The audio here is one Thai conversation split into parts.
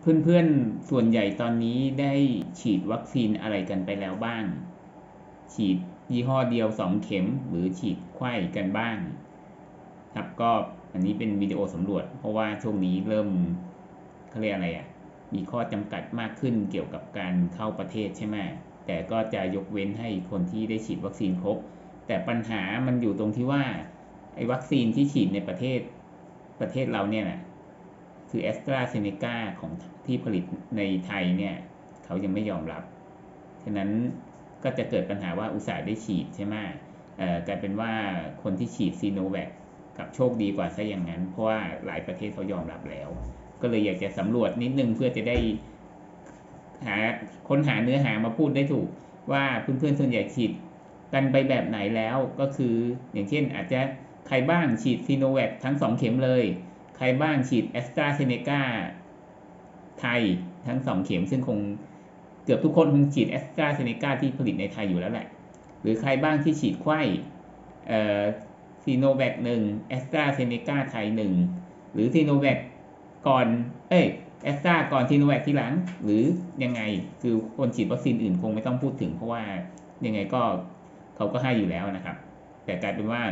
เพื่อนๆ ส่วนใหญ่ตอนนี้ได้ฉีดวัคซีนอะไรกันไปแล้วบ้าง ฉีดยี่ห้อเดียวสองเข็มหรือฉีดไข้กันบ้าง ครับก็อันนี้เป็นวิดีโอสำรวจ เพราะว่าช่วงนี้เริ่มเขาเรียกอะไรอะ่ะ มีข้อจำกัดมากขึ้นเกี่ยวกับการเข้าประเทศใช่ไหมแต่ก็จะยกเว้นให้คนที่ได้ฉีดวัคซีนครบ แต่ปัญหามันอยู่ตรงที่ว่าไอ้วัคซีนที่ฉีดในประเทศประเทศเราเนี่ยนะ คือแอสตราเซเนกาของที่ผลิตในไทยเนี่ยเขายังไม่ยอมรับ ฉะนั้นก็จะเกิดปัญหาว่าอุตสาห์ได้ฉีดใช่ไหมกลายเป็นว่าคนที่ฉีดซีโนแวคกับโชคดีกว่าซะอย่างนั้น เพราะว่าหลายประเทศเขายอมรับแล้ว ก็เลยอยากจะสำรวจนิดนึงเพื่อจะได้หาค้นหาเนื้อหามาพูดได้ถูกว่าเพื่อนๆส่วนใหญ่ฉีดกันไปแบบไหนแล้วก็คืออย่างเช่นอาจจะใครบ้างฉีดซีโนแวคทั้งสองเข็มเลย ใครบ้างฉีดแอสตราเซเนกาไทยทั้งสองเข็มซึ่งคงเกือบทุกคนคงฉีดแอสตราเซเนกาที่ผลิตในไทยอยู่แล้วแหละ หรือใครบ้างที่ฉีดไข้ซีโนแวคหนึ่งแอสตราเซเนกาไทยหนึ่งหรือซีโนแวคก่อน เอ้ยแอสตราก่อนซีโนแวคทีหลัง หรือยังไงคือคนฉีดวัคซีนอื่นคงไม่ต้องพูดถึง เพราะว่ายังไงก็เขาก็ให้อยู่แล้วนะครับ แต่กลายเป็นว่า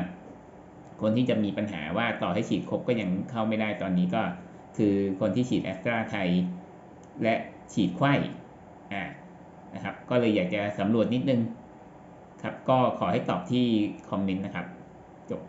คนที่จะมีปัญหาว่าต่อให้ฉีดครบก็ยังเข้าไม่ได้ตอนนี้ก็คือคนที่ฉีดแอสตราไทย และฉีดไข้อ่านะครับ ก็เลยอยากจะสำรวจนิดนึงครับ ก็ขอให้ตอบที่คอมเมนต์นะครับ จบ